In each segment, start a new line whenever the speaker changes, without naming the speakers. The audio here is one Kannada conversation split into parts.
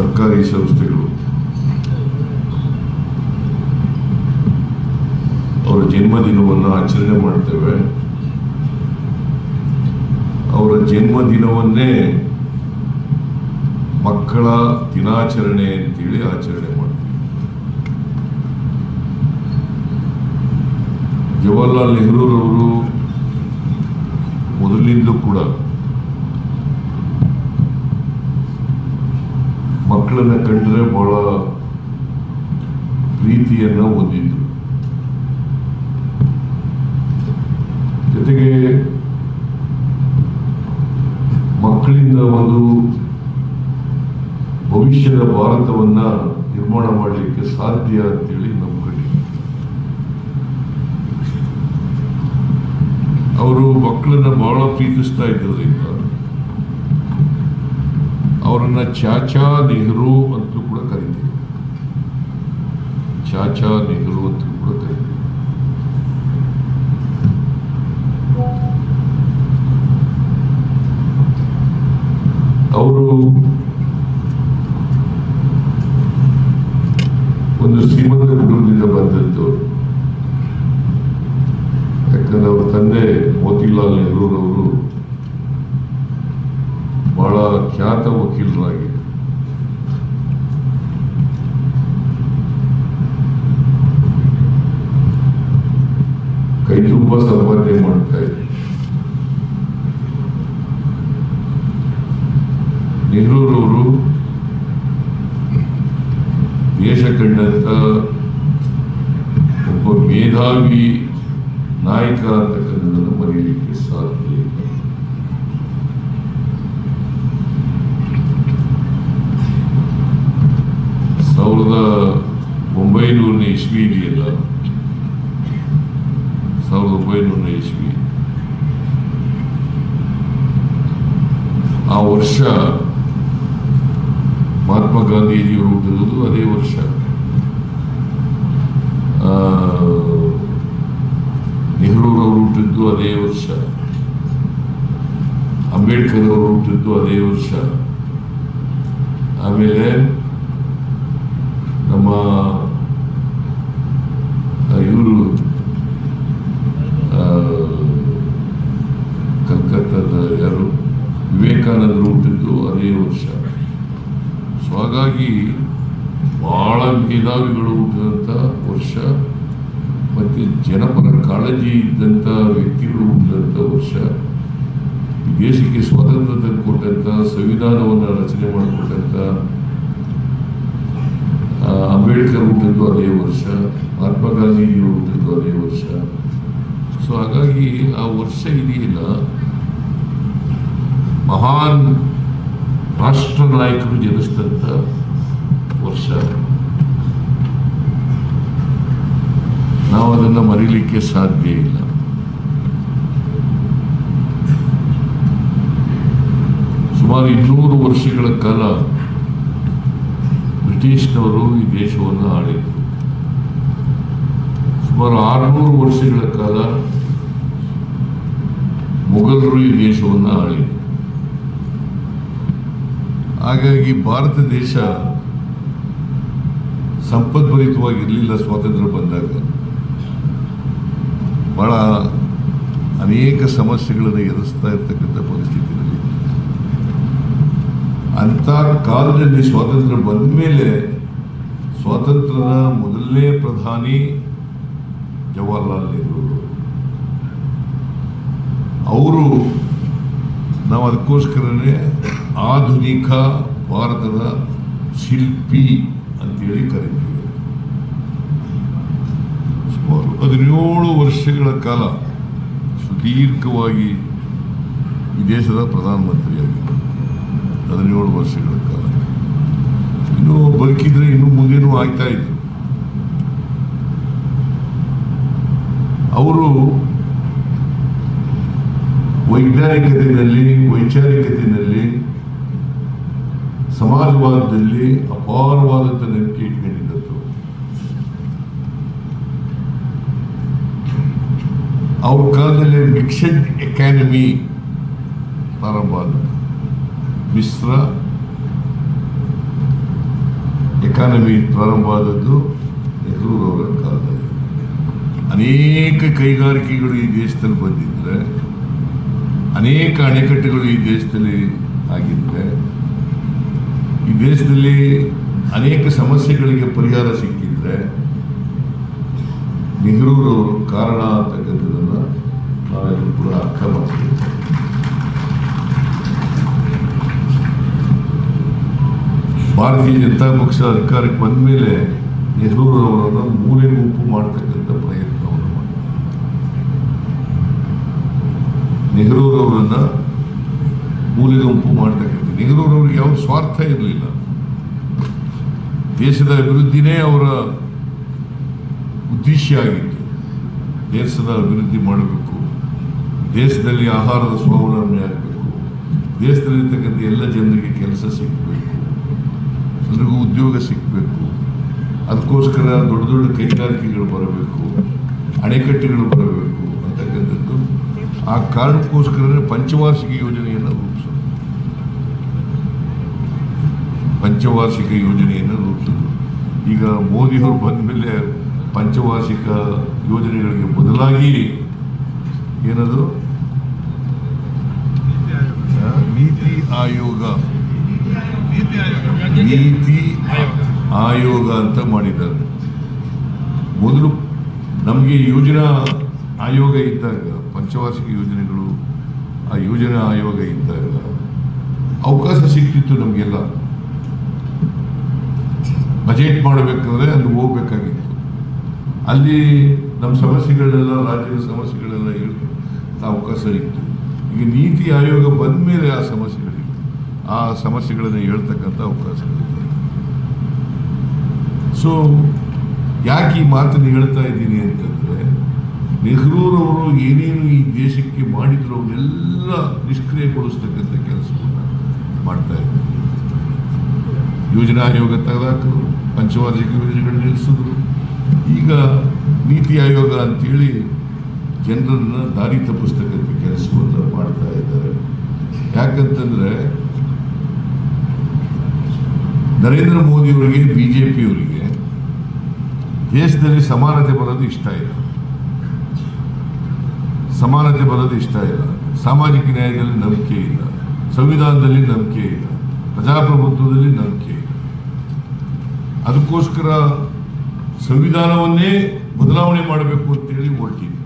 ಸರ್ಕಾರಿ ಸಂಸ್ಥೆಗಳು. ಅವರ ಜನ್ಮದಿನವನ್ನು ಆಚರಣೆ ಮಾಡ್ತೇವೆ. ಅವರ ಜನ್ಮದಿನವನ್ನೇ ಮಕ್ಕಳ ದಿನಾಚರಣೆ ಅಂತೇಳಿ ಆಚರಣೆ ಮಾಡ್ತೀವಿ. ಜವಾಹರ್ಲಾಲ್ ನೆಹರೂರವರು ಮೊದಲಿಂದ ಕೂಡ ಮಕ್ಕಳನ್ನ ಕಂಡ್ರೆ ಬಹಳ ಪ್ರೀತಿಯನ್ನ ಹೊಂದಿದ್ರು. ಜೊತೆಗೆ ಮಕ್ಕಳಿಂದ ಒಂದು ಭವಿಷ್ಯದ ಭಾರತವನ್ನ ನಿರ್ಮಾಣ ಮಾಡಲಿಕ್ಕೆ ಸಾಧ್ಯ ಅಂತೇಳಿ ಕಡೆ ಅವರು ಮಕ್ಕಳನ್ನ ಬಹಳ ಪ್ರೀತಿಸ್ತಾ ಇದ್ದರಿಂದ ಅವರನ್ನ ಚಾಚಾ ನೆಹರು ಅಂತಲೂ ಕೂಡ ಕರಿತೀವಿ ಚಾಚಾ ನೆಹರು ಅಂತ ಕೂಡ ಕರಿತೀವಿ ಅವರು ಒಂದು ಶ್ರೀಮಂತ ಕುಟುಂಬದಿಂದ ಬಂದದ್ದು ಯಾಕಂದ್ರೆ ಅವರ ತಂದೆ ಮೋತಿಲಾಲ್ ನೆಹರೂರವರು ಬಹಳ ಖ್ಯಾತ ವಕೀಲರಾಗಿ ಕೈ ತುಂಬ ಸಂಪಾದನೆ ಮಾಡ್ತಾ ಇದ್ರು ನೆಹರೂರವರು ದೇಶ ಕಂಡಂತ ಒಬ್ಬ ಮೇಧಾವಿ ನಾಯಕ ಅಂತಕ್ಕಂಥದ್ದನ್ನು ಮರೆಯಲಿಕ್ಕೆ ಸಾಧ್ಯ ಇಲ್ಲ. ಸಾವಿರದ ಒಂಬೈನೂರನೇ ಇಸ್ವಿ ಇದೆಯಲ್ಲ ಸಾವಿರದ ಒಂಬೈನೂರನೇ ಇಸ್ವಿ. ಆ ವರ್ಷ ಮಹಾತ್ಮ ಗಾಂಧೀಜಿಯವರು ಹುಟ್ಟಿದ್ದು ಅದೇ ವರ್ಷ. ನೆಹರೂರವರು ಹುಟ್ಟಿದ್ದು ಅದೇ ವರ್ಷ. ಅಂಬೇಡ್ಕರ್ ಅವರು ಹುಟ್ಟಿದ್ದು ಅದೇ ವರ್ಷ. ಆಮೇಲೆ ನಮ್ಮ ಇವರು ಕಲ್ಕತ್ತಾದ ಯಾರು? ವಿವೇಕಾನಂದರು ಹುಟ್ಟಿದ್ದು ಅದೇ ವರ್ಷ. ಹಾಗಾಗಿ ಬಹಳ ಮೇಧಾವಿಗಳು ಹುಟ್ಟಿದಂಥ ವರ್ಷ, ಮತ್ತು ಜನಪರ ಕಾಳಜಿ ಇದ್ದಂಥ ವ್ಯಕ್ತಿಗಳು ಹುಟ್ಟಿದಂಥ ವರ್ಷ ದೇಶಕ್ಕೆ ಸ್ವಾತಂತ್ರ್ಯ ತಂದುಕೊಟ್ಟಂಥ ಸಂವಿಧಾನವನ್ನು ರಚನೆ ಮಾಡಿಕೊಟ್ಟಂಥ ಅಂಬೇಡ್ಕರ್ ಹುಟ್ಟಿದ್ದು ಅದೇ ವರ್ಷ, ಮಹಾತ್ಮ ಗಾಂಧೀಜಿ ಹುಟ್ಟಿದ್ದು ಅದೇ ವರ್ಷ. ಸೊ ಹಾಗಾಗಿ ಆ ವರ್ಷ ಇದೆಯಲ್ಲ ಮಹಾನ್ ರಾಷ್ಟ್ರ ನಾಯಕರು ಜನಿಸಿದಂಥ ವರ್ಷ. ನಾವು ಅದನ್ನು ಮರೀಲಿಕ್ಕೆ ಸಾಧ್ಯ ಇಲ್ಲ. ಸುಮಾರು ಇನ್ನೂರು ವರ್ಷಗಳ ಕಾಲ ಬ್ರಿಟಿಷ್ನವರು ಈ ದೇಶವನ್ನು ಆಳಿದರು. ಸುಮಾರು ಆರುನೂರು ವರ್ಷಗಳ ಕಾಲ ಮೊಘಲರು ಈ ದೇಶವನ್ನು ಆಳಿದರು. ಹಾಗಾಗಿ ಭಾರತ ದೇಶ ಸಂಪದ್ಭರಿತವಾಗಿರಲಿಲ್ಲ, ಸ್ವಾತಂತ್ರ್ಯ ಬಂದಾಗ. ಬಹಳ ಅನೇಕ ಸಮಸ್ಯೆಗಳನ್ನು ಎದುರಿಸ್ತಾ ಇರ್ತಕ್ಕಂಥ ಪರಿಸ್ಥಿತಿಯಲ್ಲಿ. ಅಂಥ ಕಾಲದಲ್ಲಿ ಸ್ವಾತಂತ್ರ್ಯ ಬಂದ ಮೇಲೆ ಸ್ವಾತಂತ್ರ್ಯದ ಮೊದಲನೇ ಪ್ರಧಾನಿ ಜವಾಹರ್ಲಾಲ್ ನೆಹರು ಅವರು ನಾವು ಅದಕ್ಕೋಸ್ಕರನೇ ಆಧುನಿಕ ಭಾರತದ ಶಿಲ್ಪಿ ಅಂತೇಳಿ ಕರೀತೀವಿ. ಸುಮಾರು ಹದಿನೇಳು ವರ್ಷಗಳ ಕಾಲ ಸುದೀರ್ಘವಾಗಿ ಈ ದೇಶದ ಪ್ರಧಾನಮಂತ್ರಿಯಾಗಿದ್ದರು ಹದಿನೇಳು ವರ್ಷಗಳ ಕಾಲ. ಇನ್ನು ಬದುಕಿದ್ರೆ ಇನ್ನು ಮುಂದೇನೂ ಆಗ್ತಾ ಇತ್ತು ಅವರು ವೈಜ್ಞಾನಿಕತೆಯಲ್ಲಿ, ವೈಚಾರಿಕತೆಯಲ್ಲಿ ಸಮಾಜವಾದದಲ್ಲಿ ಅಪಾರವಾದಂಥ ನಂಬಿಕೆ ಇಟ್ಕೊಂಡಿದ್ದದ್ದು ಅವ್ರ ಕಾಲದಲ್ಲಿ ಮಿಕ್ಸಡ್ ಎಕಾನಮಿ ಪ್ರಾರಂಭ ಆದ. ಮಿಶ್ರ ಎಕಾನಮಿ ಪ್ರಾರಂಭ ಆದದ್ದು ನೆಹರೂರವರ ಕಾಲದಲ್ಲಿ. ಅನೇಕ ಕೈಗಾರಿಕೆಗಳು ಈ ದೇಶದಲ್ಲಿ ಬಂದಿದ್ರೆ, ಅನೇಕ ಅಣೆಕಟ್ಟುಗಳು ಈ ದೇಶದಲ್ಲಿ ಆಗಿದ್ರೆ ಈ ದೇಶದಲ್ಲಿ ಅನೇಕ ಸಮಸ್ಯೆಗಳಿಗೆ ಪರಿಹಾರ ಸಿಕ್ಕಿದ್ರೆ ನೆಹರೂರವರು ಕಾರಣ ಅಂತಕ್ಕಂಥದ್ದನ್ನ ನಾವೆಲ್ಲರೂ ಕೂಡ ಅರ್ಥ ಮಾಡ್ತೀವಿ ಭಾರತೀಯ ಜನತಾ ಪಕ್ಷ ಅಧಿಕಾರಕ್ಕೆ ಬಂದ ಮೇಲೆ ನೆಹರೂರವರನ್ನು ಮೂಲೆ ಗುಂಪು ಮಾಡ್ತಕ್ಕಂಥ ಪ್ರಯತ್ನವನ್ನು ಮಾಡಿದ್ರು ನೆಹರೂರವರನ್ನು ಮೂಲೆ ಗುಂಪು ಮಾಡ್ತಕ್ಕಂಥ ನೆಹರೂರವ್ರಿಗೆ ಯಾವ ಸ್ವಾರ್ಥ ಇರಲಿಲ್ಲ. ದೇಶದ ಅಭಿವೃದ್ಧಿನೇ ಅವರ ಉದ್ದೇಶ ಆಗಿತ್ತು ದೇಶದ ಅಭಿವೃದ್ಧಿ ಮಾಡಬೇಕು. ದೇಶದಲ್ಲಿ ಆಹಾರದ ಸ್ವಾವಲಂಬನೆ ಆಗಬೇಕು. ದೇಶದಲ್ಲಿರ್ತಕ್ಕಂಥ ಎಲ್ಲ ಜನರಿಗೆ ಕೆಲಸ ಸಿಗಬೇಕು. ಎಲ್ರಿಗೂ ಉದ್ಯೋಗ ಸಿಗಬೇಕು. ಅದಕ್ಕೋಸ್ಕರ ದೊಡ್ಡ ದೊಡ್ಡ ಕೈಗಾರಿಕೆಗಳು ಬರಬೇಕು. ಅಣೆಕಟ್ಟೆಗಳು ಬರಬೇಕು ಅಂತಕ್ಕಂಥದ್ದು. ಆ ಕಾರಣಕ್ಕೋಸ್ಕರನೇ ಪಂಚವಾರ್ಷಿಕ ಯೋಜನೆಯನ್ನು ಪಂಚವಾರ್ಷಿಕ ಯೋಜನೆಯನ್ನು ರೂಪಿಸಿದ್ರು. ಈಗ ಮೋದಿಯವರು ಬಂದ ಮೇಲೆ ಪಂಚವಾರ್ಷಿಕ ಯೋಜನೆಗಳಿಗೆ ಬದಲಾಗಿ ಏನದು? ನೀತಿ ಆಯೋಗ. ನೀತಿ ಆಯೋಗ ಅಂತ ಮಾಡಿದ್ದಾರೆ. ಮೊದಲು ನಮಗೆ ಯೋಜನಾ ಆಯೋಗ ಇದ್ದಾಗ, ಪಂಚವಾರ್ಷಿಕ ಯೋಜನೆಗಳು ಆ ಯೋಜನಾ ಆಯೋಗ ಇದ್ದಾಗ ಅವಕಾಶ ಸಿಗ್ತಿತ್ತು ನಮಗೆಲ್ಲ. ಬಜೆಟ್ ಮಾಡಬೇಕಾದ್ರೆ ಅಲ್ಲಿ ಹೋಗ್ಬೇಕಾಗಿತ್ತು. ಅಲ್ಲಿ ನಮ್ಮ ಸಮಸ್ಯೆಗಳನ್ನೆಲ್ಲ ರಾಜ್ಯದ ಸಮಸ್ಯೆಗಳೆಲ್ಲ ಹೇಳಿ ಅವಕಾಶ ಇತ್ತು. ಈಗ ನೀತಿ ಆಯೋಗ ಬಂದ ಮೇಲೆ ಆ ಸಮಸ್ಯೆಗಳಿತ್ತು ಆ ಸಮಸ್ಯೆಗಳನ್ನು ಹೇಳ್ತಕ್ಕಂಥ ಅವಕಾಶಗಳಿದೆ ಸೊ ಯಾಕೆ ಈ ಮಾತನ್ನು ಹೇಳ್ತಾ ಇದ್ದೀನಿ ಅಂತಂದರೆ, ನೆಹರೂರವರು ಏನೇನು ಈ ದೇಶಕ್ಕೆ ಮಾಡಿದ್ರು ಅವನ್ನೆಲ್ಲ ನಿಷ್ಕ್ರಿಯಗೊಳಿಸ್ತಕ್ಕಂಥ ಕೆಲಸವನ್ನು ಮಾಡ್ತಾ ಇದ್ದಾರೆ. ಯೋಜನಾ ಆಯೋಗ ತೆಗೆದಾಕರು. ಪಂಚವಾರ್ಷಿಕ ಯೋಜನೆಗಳು ನಿಲ್ಲಿಸಿದ್ರು ಈಗ ನೀತಿ ಆಯೋಗ ಅಂತೇಳಿ ಜನರನ್ನ ದಾರಿ ತಪ್ಪಿಸ್ತಕ್ಕಂಥ ಕೆಲಸವನ್ನು ಮಾಡ್ತಾ ಇದ್ದಾರೆ. ಯಾಕಂತಂದ್ರೆ ನರೇಂದ್ರ ಮೋದಿಯವರಿಗೆ ಬಿ ಜೆ ಪಿಯವರಿಗೆ ದೇಶದಲ್ಲಿ ಸಮಾನತೆ ಬರೋದು ಇಷ್ಟ ಇಲ್ಲ. ಸಮಾನತೆ ಬರೋದು ಇಷ್ಟ ಇಲ್ಲ. ಸಾಮಾಜಿಕ ನ್ಯಾಯದಲ್ಲಿ ನಂಬಿಕೆ ಇಲ್ಲ. ಸಂವಿಧಾನದಲ್ಲಿ ನಂಬಿಕೆ ಇಲ್ಲ. ಪ್ರಜಾಪ್ರಭುತ್ವದಲ್ಲಿ ನಂಬಿಕೆ ಇಲ್ಲ. ಅದಕ್ಕೋಸ್ಕರ ಸಂವಿಧಾನವನ್ನೇ ಬದಲಾವಣೆ ಮಾಡಬೇಕು ಅಂತೇಳಿ ಹೊರಟಿದ್ರು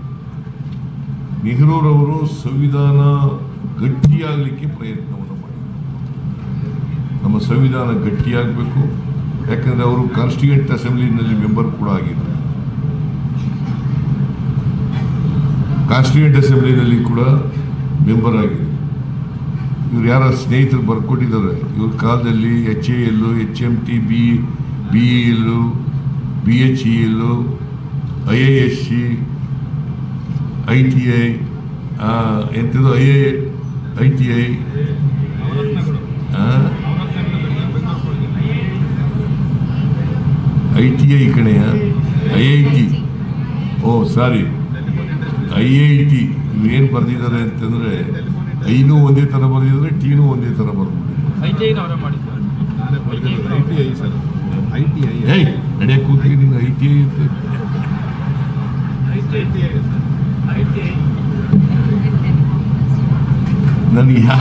ನೆಹರೂರವರು ಸಂವಿಧಾನ ಗಟ್ಟಿಯಾಗಲಿಕ್ಕೆ ಪ್ರಯತ್ನವನ್ನು ಮಾಡಿದರು. ನಮ್ಮ ಸಂವಿಧಾನ ಗಟ್ಟಿಯಾಗಬೇಕು, ಯಾಕಂದರೆ ಅವರು ಕಾನ್ಸ್ಟಿಟ್ಯೂಂಟ್ ಅಸೆಂಬ್ಲಿನಲ್ಲಿ ಮೆಂಬರ್ ಕೂಡ ಆಗಿದ್ದರು ಕಾನ್ಸ್ಟಿಟ್ಯೂಂಟ್ ಅಸೆಂಬ್ಲಿನಲ್ಲಿ ಕೂಡ ಮೆಂಬರ್ ಆಗಿದೆ ಇವ್ರು ಯಾರ ಸ್ನೇಹಿತರು ಬರ್ಕೊಟ್ಟಿದ್ದಾರೆ, ಇವ್ರ ಕಾಲದಲ್ಲಿ H A L H M T B B L B H E L I A S C I T I ಎಂಥದ್ದು I A I T I I T I ಕಣೆಯ? I I T oh sorry. I I T ಏನು ಬರೆದಿದ್ದಾರೆ ಅಂತಂದರೆ ಐನೂ ಒಂದೇ ಥರ ಬರೆದಿದ್ದಾರೆ ಟೀನೂ ಒಂದೇ ಥರ
ಬರ್ಬೋದು I T
I I T I I ನಡೆಯ ಕೂತಿಗೆ
ಏಯ್ ನಡೆಯಕ್ಕೆ ಕೂತ್ಗೆ ನೀನು ಐ ಟಿ ಐ ಅಂತ ನನಗೆ ಯಾ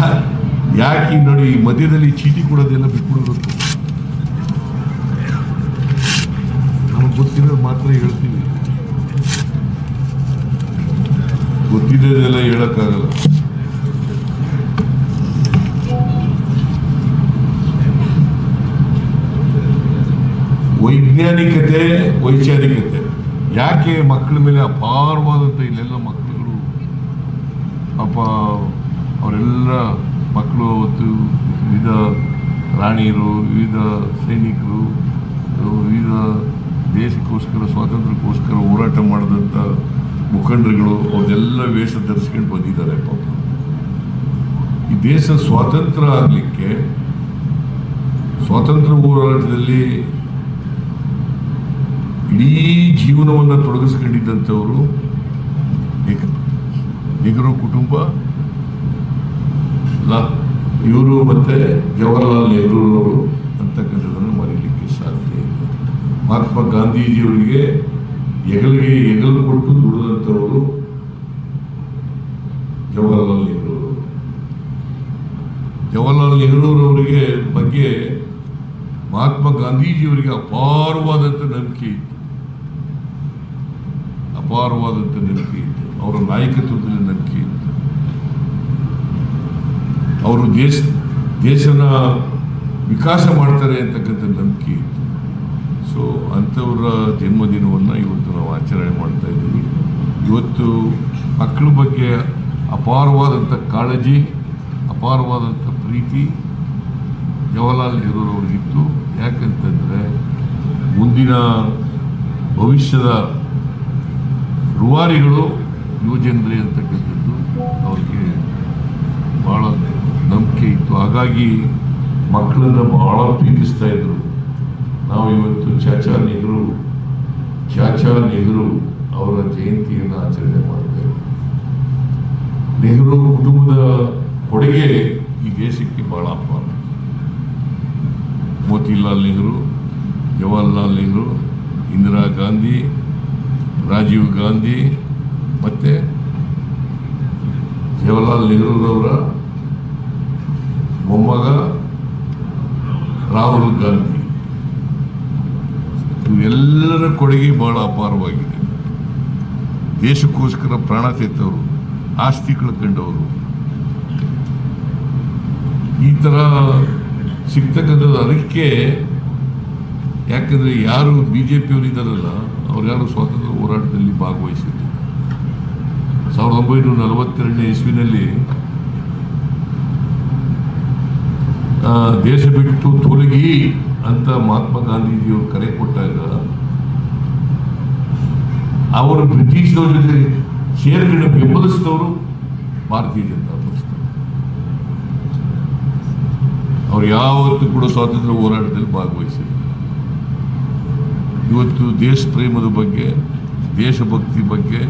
ಯಾಕೆ ನೋಡಿ ಈ ಮಧ್ಯದಲ್ಲಿ ಚೀಟಿ ಕೊಡೋದೆಲ್ಲ ಬಿಟ್ಬಿಡ್ಬೇಕು ನಮಗೆ ಗೊತ್ತಿರೋದು ಮಾತ್ರ ಹೇಳ್ತೀವಿ. ಗೊತ್ತಿದ್ದೆಲ್ಲ ಹೇಳಕ್ಕಾಗಲ್ಲ. ವೈಜ್ಞಾನಿಕತೆ, ವೈಚಾರಿಕತೆ. ಯಾಕೆ ಮಕ್ಕಳ ಮೇಲೆ ಅಪಾರವಾದಂಥ ಇಲ್ಲೆಲ್ಲ ಮಕ್ಕಳುಗಳು ಅಪ್ಪ ಅವರೆಲ್ಲ ಮಕ್ಕಳು ಅವತ್ತು ವಿವಿಧ ರಾಣಿಯರು, ವಿವಿಧ ಸೈನಿಕರು, ವಿವಿಧ ದೇಶಕ್ಕೋಸ್ಕರ, ಸ್ವಾತಂತ್ರ್ಯಕ್ಕೋಸ್ಕರ ಹೋರಾಟ ಮಾಡಿದಂಥ ಮುಖಂಡರುಗಳು ಅವ್ರದೆಲ್ಲ ವೇಷ ಧರಿಸ್ಕೊಂಡು ಬಂದಿದ್ದಾರೆ ಪಾಪ. ಈ ದೇಶ ಸ್ವಾತಂತ್ರ್ಯ ಆಗಲಿಕ್ಕೆ, ಸ್ವಾತಂತ್ರ್ಯ ಹೋರಾಟದಲ್ಲಿ ಇಡೀ ಜೀವನವನ್ನು ತೊಡಗಿಸ್ಕೊಂಡಿದ್ದಂಥವರು ನೆಹ್- ನೆಹರು ಕುಟುಂಬ. ಇವರು ಮತ್ತೆ ಜವಾಹರ್ಲಾಲ್ ನೆಹರೂರವರು ಅಂತಕ್ಕಂಥದ್ದನ್ನು ಮರೀಲಿಕ್ಕೆ ಸಾಧ್ಯ ಮಹಾತ್ಮ ಗಾಂಧೀಜಿಯವರಿಗೆ ಹೆಗಲಿಗೆ ಹೆಗಲು ಕೊಟ್ಟು ದುಡಿದಂಥವರು ಜವಾಹರ್ಲಾಲ್ ನೆಹರು ಅವರು. ಜವಾಹರ್ಲಾಲ್ ನೆಹರೂರವರಿಗೆ ಬಗ್ಗೆ ಮಹಾತ್ಮ ಗಾಂಧೀಜಿಯವರಿಗೆ ಅಪಾರವಾದಂಥ ನಂಬಿಕೆ ಇತ್ತು. ಅಪಾರವಾದಂಥ ನಂಬಿಕೆ ಇತ್ತು. ಅವರ ನಾಯಕತ್ವದಲ್ಲಿ ನಂಬಿಕೆ ಇತ್ತು. ಅವರು ದೇಶ, ದೇಶನ ವಿಕಾಸ ಮಾಡ್ತಾರೆ ಅಂತಕ್ಕಂಥ ನಂಬಿಕೆ ಇತ್ತು. ಸೊ ಅಂಥವರ ಜನ್ಮದಿನವನ್ನು ಇವತ್ತು ನಾವು ಆಚರಣೆ ಮಾಡ್ತಾ ಇದ್ದೀವಿ. ಇವತ್ತು ಮಕ್ಕಳ ಬಗ್ಗೆ ಅಪಾರವಾದಂಥ ಕಾಳಜಿ, ಅಪಾರವಾದಂಥ ಪ್ರೀತಿ ಜವಾಹರ್ಲಾಲ್ ನೆಹರೂರವ್ರಿಗಿತ್ತು ಯಾಕಂತಂದರೆ ಮುಂದಿನ ಭವಿಷ್ಯದ ರೂವಾರಿಗಳು ಯುವಜನರೇ ಅಂತಕ್ಕಂಥದ್ದು ಅವ್ರಿಗೆ ಭಾಳ ನಂಬಿಕೆ ಇತ್ತು. ಹಾಗಾಗಿ ಮಕ್ಕಳನ್ನು ಭಾಳ ಪ್ರೀತಿಸ್ತಾ ಇದ್ರು. ನಾವು ಇವತ್ತು ಚಾಚಾ ನೆಹರು ಚಾಚಾ ನೆಹರು ಅವರ ಜಯಂತಿಯನ್ನು ಆಚರಣೆ ಮಾಡ್ತಾ ಇದ್ದೀವಿ ನೆಹರು ಕುಟುಂಬದ ಕೊಡುಗೆ ಈ ದೇಶಕ್ಕೆ ಬಹಳ ಅಪಾರ. ಮೋತಿಲಾಲ್ ನೆಹರು, ಜವಾಹರ್ಲಾಲ್ ನೆಹರು, ಇಂದಿರಾ ಗಾಂಧಿ ರಾಜೀವ್ ಗಾಂಧಿ ಮತ್ತು ಜವಾಹರ್ಲಾಲ್ ನೆಹರೂರವರ ಮೊಮ್ಮಗ ರಾಹುಲ್ ಗಾಂಧಿ. ಇವೆಲ್ಲರ ಕೊಡುಗೆ ಬಹಳ ಅಪಾರವಾಗಿದೆ. ದೇಶಕ್ಕೋಸ್ಕರ ಪ್ರಾಣ ತೆತ್ತವರು ಆಸ್ತಿ ಕಳ್ಕೊಂಡವರು. ಈ ಥರ ಸಿಗ್ತಕ್ಕಂಥದ್ದು ಅದಕ್ಕೆ ಯಾಕಂದರೆ ಯಾರು ಬಿ ಜೆ ಪಿಯವರು ಇದ್ದಾರಲ್ಲ ಅವ್ರು ಯಾರು ಸ್ವಾತಂತ್ರ್ಯ ಹೋರಾಟದಲ್ಲಿ ಭಾಗವಹಿಸಿದ್ದು ಸಾವಿರದ ಒಂಬೈನೂರ ನಲವತ್ತೆರಡನೇ ಇಸ್ವಿನಲ್ಲಿ ದೇಶ ಬಿಟ್ಟು ತೊಲಗಿ ಅಂತ ಮಹಾತ್ಮ ಗಾಂಧೀಜಿಯವರು ಕರೆ ಕೊಟ್ಟಾಗ, ಅವರು ಬ್ರಿಟಿಷ್ನವ್ರ ಜೊತೆ ಸೇರ್ಕೊಂಡು ಬೆಂಬಲಿಸಿದವರು ಭಾರತೀಯ ಜನತಾ ಪಕ್ಷ ಅವ್ರು ಯಾವತ್ತೂ ಕೂಡ ಸ್ವಾತಂತ್ರ್ಯ ಹೋರಾಟದಲ್ಲಿ ಭಾಗವಹಿಸಿದ್ರು ಇವತ್ತು ದೇಶ ಪ್ರೇಮದ ಬಗ್ಗೆ ದೇಶಭಕ್ತಿ ಬಗ್ಗೆ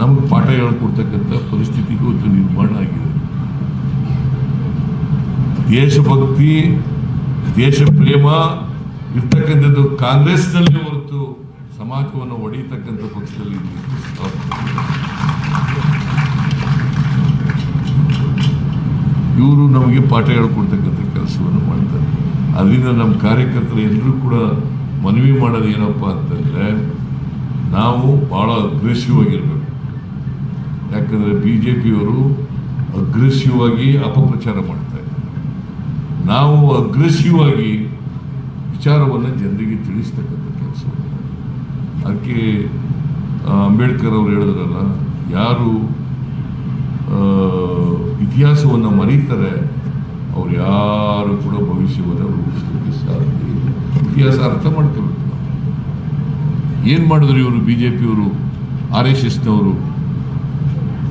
ನಮ್ಗೆ ಪಾಠ ಹೇಳ್ಕೊಡ್ತಕ್ಕಂಥ ಪರಿಸ್ಥಿತಿಗೂ ಇವತ್ತು ನಿರ್ಮಾಣ ಆಗಿದೆ ದೇಶಭಕ್ತಿ ದೇಶ ಪ್ರೇಮ ಇರ್ತಕ್ಕಂಥದ್ದು ಕಾಂಗ್ರೆಸ್ನಲ್ಲಿ ಹೊರತು ಸಮಾಜವನ್ನು ಒಡೆಯತಕ್ಕಂಥ ಪಕ್ಷದಲ್ಲಿ. ಇವರು ನಮಗೆ ಪಾಠ ಹೇಳ್ಕೊಡ್ತಕ್ಕಂಥ ಕೆಲಸವನ್ನು ಮಾಡ್ತಾರೆ ಅದರಿಂದ ನಮ್ಮ ಕಾರ್ಯಕರ್ತರು ಎಲ್ಲರೂ ಕೂಡ ಮನವಿ ಮಾಡೋದು ಏನಪ್ಪ ಅಂತಂದರೆ, ನಾವು ಭಾಳ ಅಗ್ರೆಸಿವ್ ಆಗಿರಬೇಕು. ಯಾಕಂದರೆ ಬಿ ಜೆ ಪಿಯವರು ಅಗ್ರೆಸಿವ್ ಆಗಿ ಅಪಪ್ರಚಾರ ಮಾಡ್ತಾ ಇದ್ದಾರೆ. ನಾವು ಅಗ್ರೆಸಿವ್ ಆಗಿ ವಿಚಾರವನ್ನು ಜನರಿಗೆ ತಿಳಿಸ್ತಕ್ಕಂಥ ಕೆಲಸ ಅದಕ್ಕೆ ಅಂಬೇಡ್ಕರ್ ಅವರು ಹೇಳಿದ್ರಲ್ಲ, ಯಾರು ಇತಿಹಾಸವನ್ನು ಮರೀತಾರೆ, ಅವ್ರು ಯಾರು ಕೂಡ ಭವಿಷ್ಯವನ್ನು ರೂಪಿಸಲಿಕ್ಕೆ ಇತಿಹಾಸ ಅರ್ಥ ಮಾಡ್ಕೋಬೇಕು ಏನು ಮಾಡಿದ್ರು ಇವರು ಬಿ ಜೆ ಪಿಯವರು ಆರ್ ಎಸ್ ಎಸ್ನವರು?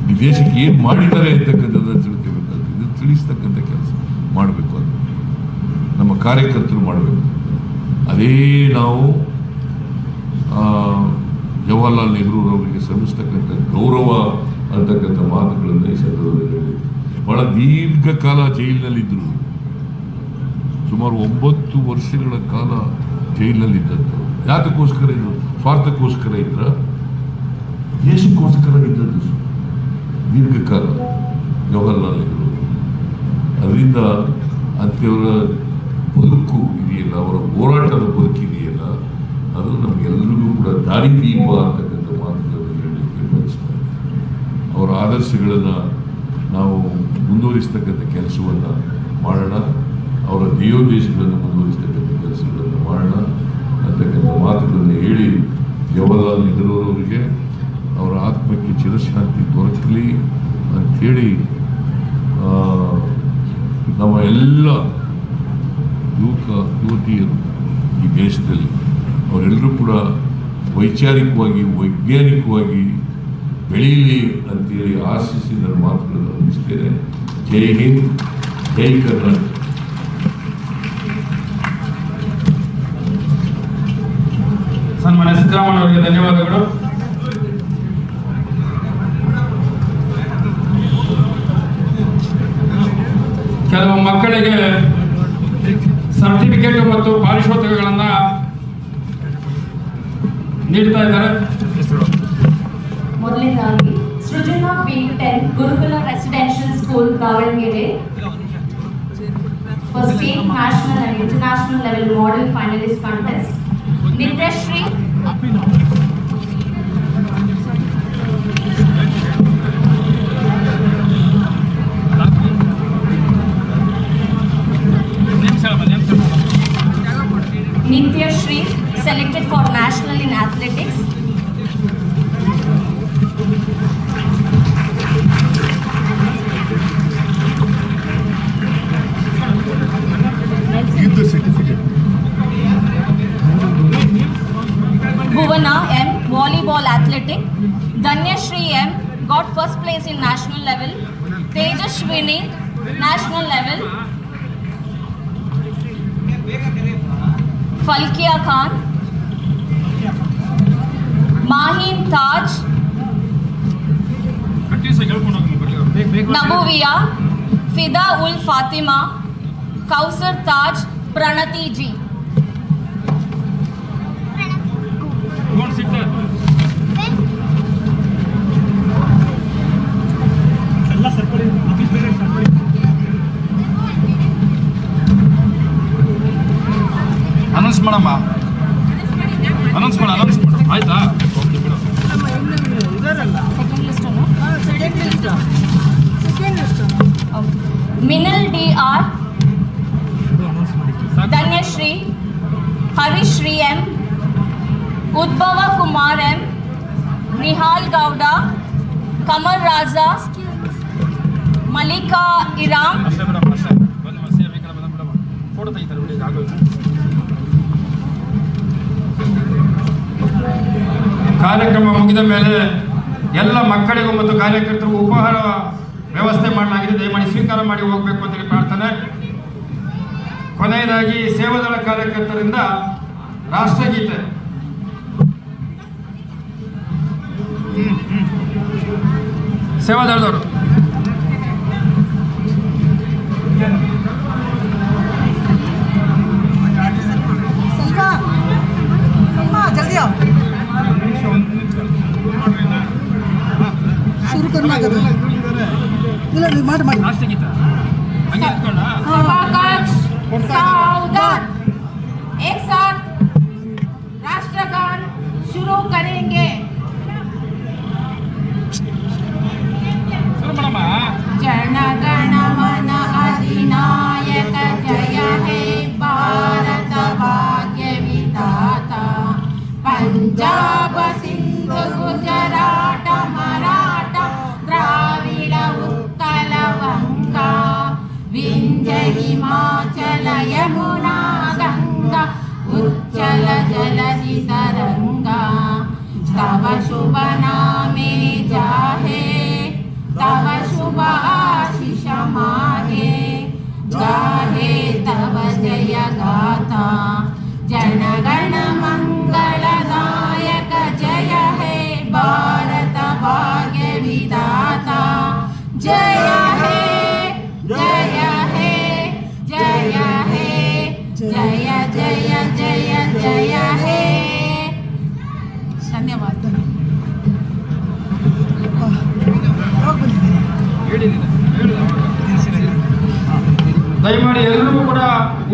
ಈ ದೇಶಕ್ಕೆ ಏನು ಮಾಡಿದ್ದಾರೆ ಅಂತಕ್ಕಂಥದ್ದನ್ನು ತಿಳ್ಕೋಬೇಕಾಗ್ತದೆ ಇದು ತಿಳಿಸ್ತಕ್ಕಂಥ ಕೆಲಸ ಮಾಡಬೇಕು ಅದು. ನಮ್ಮ ಕಾರ್ಯಕರ್ತರು ಮಾಡಬೇಕು. ಅದೇ ನಾವು ಜವಾಹರ್ಲಾಲ್ ನೆಹರು ಅವರಿಗೆ ಸಲ್ಲಿಸ್ತಕ್ಕಂಥ ಗೌರವ ಅಂತಕ್ಕಂಥ ಮಾತುಗಳನ್ನು ಈ ಸಂದರ್ಭದಲ್ಲಿ ಬಹಳ ದೀರ್ಘಕಾಲ ಜೈಲಿನಲ್ಲಿದ್ದರು ಸುಮಾರು ಒಂಬತ್ತು ವರ್ಷಗಳ ಕಾಲ ಜೈಲಲ್ಲಿದ್ದದ್ದು. ಯಾತಕ್ಕೋಸ್ಕರ ಇದ್ರು ಸ್ವಾರ್ಥಕ್ಕೋಸ್ಕರ ಇದ್ರ? ದೇಶಕ್ಕೋಸ್ಕರ ಇದ್ದದ್ದು ದೀರ್ಘಕಾಲ ಜವಾಹರ್ಲಾಲ್ ನೆಹರು. ಅದರಿಂದ ಅಂತೆಯವರ ಬದುಕು ಇದೆಯಲ್ಲ, ಅವರ ಹೋರಾಟದ ಬದುಕಿದೆಯಲ್ಲ ಅದು ನಮಗೆಲ್ಲರಿಗೂ ಕೂಡ ದಾರಿ ದೀಪ ಅಂತಕ್ಕಂಥ ಮಾತುಗಳನ್ನು ಹೇಳಲಿಕ್ಕೆ ಬಯಸ್ತಾರೆ ಅವರ ಆದರ್ಶಗಳನ್ನು ನಾವು ಮುಂದುವರಿಸ್ತಕ್ಕಂಥ ಕೆಲಸವನ್ನು ಮಾಡೋಣ. ಅವರ ದೇವೋದ್ದೇಶಗಳನ್ನು ಮುಂದುವರಿಸ್ತಕ್ಕಂಥ ಕೆಲಸಗಳನ್ನು ಮಾಡೋಣ. ಅಂತಕ್ಕಂಥ ಮಾತುಗಳನ್ನು ಹೇಳಿ ಜವಾಹರ್ಲಾಲ್ ನೆಹರೂರವರಿಗೆ ಅವರ ಆತ್ಮಕ್ಕೆ ಚಿರಶಾಂತಿ ದೊರಕಲಿ ಅಂಥೇಳಿ ನಮ್ಮ ಎಲ್ಲ ಯುವಕ, ಯುವತಿಯರು ಈ ದೇಶದಲ್ಲಿ ಅವರೆಲ್ಲರೂ ಕೂಡ ವೈಚಾರಿಕವಾಗಿ, ವೈಜ್ಞಾನಿಕವಾಗಿ ಬೆಳೀಲಿ ಅಂತೇಳಿ ಆಶಿಸಿ ನನ್ನ ಮಾತುಗಳನ್ನು ಮುಗಿಸ್ತೇನೆ. ಜೈ ಹಿಂದ್, ಜೈ ಕರ್ನಾಟಕ.
ಕೆಲವು ಮಕ್ಕಳಿಗೆ ಸರ್ಟಿಫಿಕೇಟ್ ಮತ್ತು ಪಾರಿತೋಷಿಕಗಳನ್ನ ನೀಡ್ತಾ ಇದ್ದಾರೆ
ಮೊದಲನೇದಾಗಿ Srujana P ten Gurukula residential school Davanagere for state, national and international level model finalist contest. Nityashri Nityashri selected for national in athletics.
Give the certificate.
Bhuvana M, volleyball athletic. Danyashri M, got first place in national level. Tejashwini, national level. Falakiya Khan Mahim Taj Nabuviya Fida ul Fatima Kausar ताज प्रणति
जी। ಮಾಡಮ್ಮ ಅನೌನ್ಸ್ ಮಾಡ ಅನೌನ್ಸ್ ಮಾಡು ಆಯ್ತಾ ಓಕೆ ಬಿಡು
Second list. Okay. Minal DR, Danyashri, Harishri M, Udbhava Kumar M, Nihal Gowda, Kamar Raza, Malika Iram,
ಅಷ್ಟೇ ಬಿಡಮ್ಮ ಅಷ್ಟೇ ಬಂದು ಮಸಿ ಈ ಕಡೆ ಬಂದು ಬಿಡಮ್ಮ ಫೋಟೋ ತೆಗಿತಾರೆ ಬಿಡಿ ಆಗೋದು ಕಾರ್ಯಕ್ರಮ ಮುಗಿದ ಮೇಲೆ ಎಲ್ಲ ಮಕ್ಕಳಿಗೂ ಮತ್ತು ಕಾರ್ಯಕರ್ತರಿಗೂ ಉಪಹಾರ ವ್ಯವಸ್ಥೆ ಮಾಡಲಾಗಿದೆ. ದಯಮಾಡಿ ಸ್ವೀಕಾರ ಮಾಡಿ ಹೋಗಬೇಕು ಅಂತೇಳಿ ಪ್ರಾರ್ಥನೆ. ಕೊನೆಯದಾಗಿ ಸೇವಾದಳ ಕಾರ್ಯಕರ್ತರಿಂದ ರಾಷ್ಟ್ರಗೀತೆ ಸೇವಾದಳದವರು job. ದಯಮಾಡಿ ಎಲ್ಲರಿಗೂ ಕೂಡ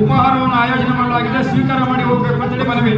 ಉಪಹಾರವನ್ನು ಆಯೋಜನೆ ಮಾಡಲಾಗಿದೆ. ಸ್ವೀಕಾರ ಮಾಡಿ ಹೋಗಬೇಕು ಅಂತೇಳಿ ಮನವಿ.